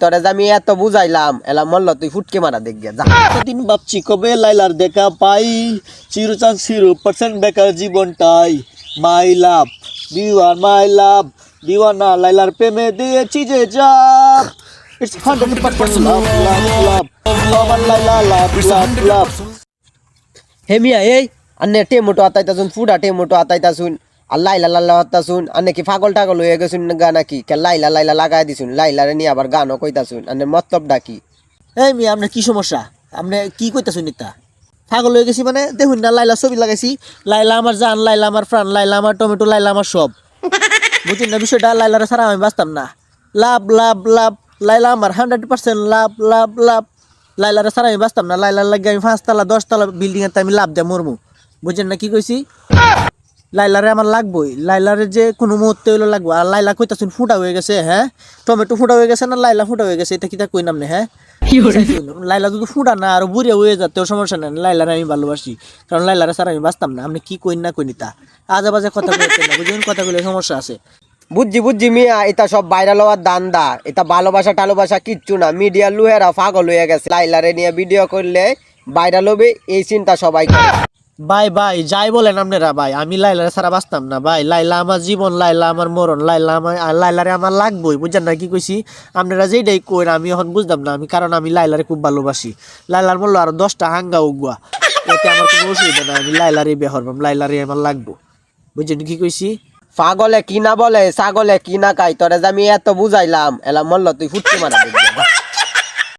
তোরে যে আমি এত বুঝাইলাম এলা মল্ল তুই ফুটকে মারা দেখ গিয়া যা। দিন ভাবছি কবে লাইলার দেখা পাই চিরচান জিরো পার্সেন্ট বেকার জীবনটাই। মাই লাভ দিওয়ান মাই লাভ দিওয়ানা লাইলার প্রেমে দিয়েছি যে আমার লাইলা লাভ লাভ লাভ হে মিয়া এই আন্নে টেমোটো আতাইতা শুন ফুডা টেমোটো আতাইতা শুন আর লাইলা লাল্লা হত্তা শুন আন্নে কি পাগল টাগল হয়ে গেছুন গা নাকি? লাইলা লাইলা লাগাই দিছুন। লাইলারে নিয়ে আবার গানও কইতা শুন আন্নের মতলব ডাকি এই মেয়ে আপনার কি সমস্যা? আপনি কি কইতেছেন নিতা পাগল হয়ে গেছি মানে? দেখুন না, লাইলা ছবি লাগাইছি। লাইলা আমার জান, লাইলা আমার প্রাণ, লাইলা আমার টমেটো, লাইলা আমার সব। বুঝছেন না বিষয়টা? লাইলারে ছাড়া আমি বাঁচতাম না। লাভ লাভ লাভ, লাইলা আমার হান্ড্রেড পার্সেন্ট লাভ লাভ লাভ। লাইলারে ছাড়া আমি বাঁচতাম না। লাইলার লাগে আমি পাঁচতলা, দশতলা বিল্ডিং এর আমি লাভ দেয় মরমু। বুঝছেন না কি কইছি? লাইলারে আমার লাগবই। লাইলারে যে কোনো মুহূর্তে হইল লাগবো। আর লাইলা কইতাছুন ফুটা হয়ে গেছে হ্যাঁ? টমেটো ফুটা হয়ে গেছে না লাইলা ফুটা হয়ে গেছে? এটা কিতা কই নাম হ্যাঁ? লাইলা যদি ফুটা না আর বুড়িয়া হয়ে যাতেও সমস্যা নেই। লাইলারে আমি ভালোবাসি। কারণ লাইলারে স্যার আমি বাঁচতাম না। আপনি কি কইন না কইনি তা আজে বাজে কথা বলছেন না বুঝলেন কথা বলে সমস্যা আছে। বুঝছি বুঝছি মিয়া এটা সব ভাইরাল হওয়ার দান্দা। এটা ভালোবাসা টালোবাসা কিচ্ছু না। মিডিয়া লুহেরা পাগল হয়ে গেছে। লাইলারে নিয়ে ভিডিও করলে ভাইরাল হবে এই চিন্তা সবাই করে ভাই ভাই, যাই বলেন আপনারা, ভাই, আমি লাইলারে ছাড়া বাঁচতাম না, ভাই। লাইলা আমার জীবন, লাইলা আমার মরণ, লাইলা আমার লাইলারে আমার লাগবই, বুঝছেন না কি কইছি? আপনারা যেইটাই কইন, আমি এখন বুঝতাম না, আমি কারণ আমি লাইলারে খুব ভালোবাসি। লাইলার বলল আরও দশটা হাঙ্গা উগুয়া। এতে আমার কোনো অসুবিধা নাই, আমি লাইলারে বিয়ে হরবাম লাইলারে আমার লাগবো। বুঝছেন কি কইছি? পাগলে কি না বলে, ছাগলে কি না খাই তোরে যে আমি এত বুঝাইলাম, এলা মল্ল, তুই ফুটকে মারা